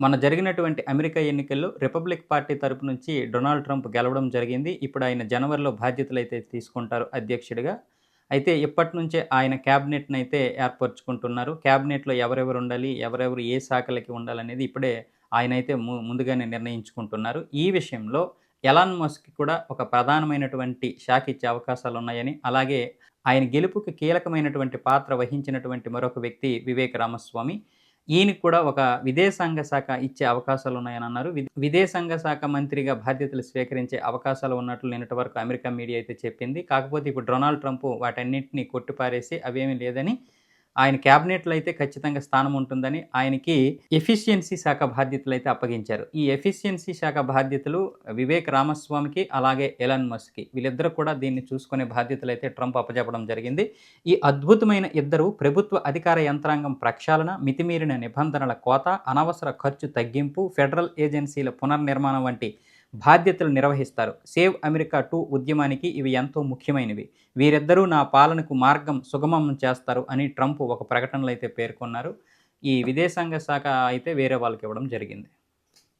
మన జరిగినటువంటి అమెరికా ఎన్నికల్లో రిపబ్లిక్ పార్టీ తరపు నుంచి డొనాల్డ్ ట్రంప్ గెలవడం జరిగింది. ఇప్పుడు ఆయన జనవరిలో బాధ్యతలు అయితే తీసుకుంటారు అధ్యక్షుడిగా. అయితే ఇప్పటి నుంచే ఆయన క్యాబినెట్ని అయితే ఏర్పరచుకుంటున్నారు. క్యాబినెట్లో ఎవరెవరు ఉండాలి ఎవరెవరు ఏ శాఖలకి ఉండాలనేది ఇప్పుడే ఆయన అయితే ము- ముందుగానే నిర్ణయించుకుంటున్నారు. ఈ విషయంలో ఎలాన్ మస్క్ కూడా ఒక ప్రధానమైనటువంటి శాఖ ఇచ్చే అవకాశాలు ఉన్నాయని అలాగే ఆయన గెలుపుకి కీలకమైనటువంటి పాత్ర వహించినటువంటి మరొక వ్యక్తి వివేక్ రామస్వామి ఈయనకు కూడా ఒక విదేశాంగ శాఖ ఇచ్చే అవకాశాలు ఉన్నాయని అన్నారు. విదేశాంగ శాఖ మంత్రిగా బాధ్యతలు స్వీకరించే అవకాశాలు ఉన్నట్లు నిన్నటి వరకు అమెరికా మీడియా అయితే చెప్పింది. కాకపోతే ఇప్పుడు డొనాల్డ్ ట్రంప్ వాటన్నింటినీ కొట్టిపారేసి అవేమీ లేదని ఆయన క్యాబినెట్లో అయితే ఖచ్చితంగా స్థానం ఉంటుందని ఆయనకి ఎఫిషియన్సీ శాఖ బాధ్యతలు అయితే అప్పగించారు. ఈ ఎఫిషియన్సీ శాఖ బాధ్యతలు వివేక్ రామస్వామికి అలాగే ఎలన్ మస్క్కి వీళ్ళిద్దరు కూడా దీన్ని చూసుకునే బాధ్యతలు అయితే ట్రంప్ అప్పచెప్పడం జరిగింది. ఈ అద్భుతమైన ఇద్దరు ప్రభుత్వ అధికార యంత్రాంగం ప్రక్షాళన మితిమీరిన నిబంధనల కోత అనవసర ఖర్చు తగ్గింపు ఫెడరల్ ఏజెన్సీల పునర్నిర్మాణం వంటి బాధ్యతలు నిర్వహిస్తారు. సేవ్ అమెరికా టూ ఉద్యమానికి ఇవి ఎంతో ముఖ్యమైనవి. వీరిద్దరూ నా పాలనకు మార్గం సుగమం చేస్తారు అని ట్రంప్ ఒక ప్రకటనలో అయితే పేర్కొన్నారు. ఈ విదేశాంగ శాఖ అయితే వేరే వాళ్ళకి ఇవ్వడం జరిగింది.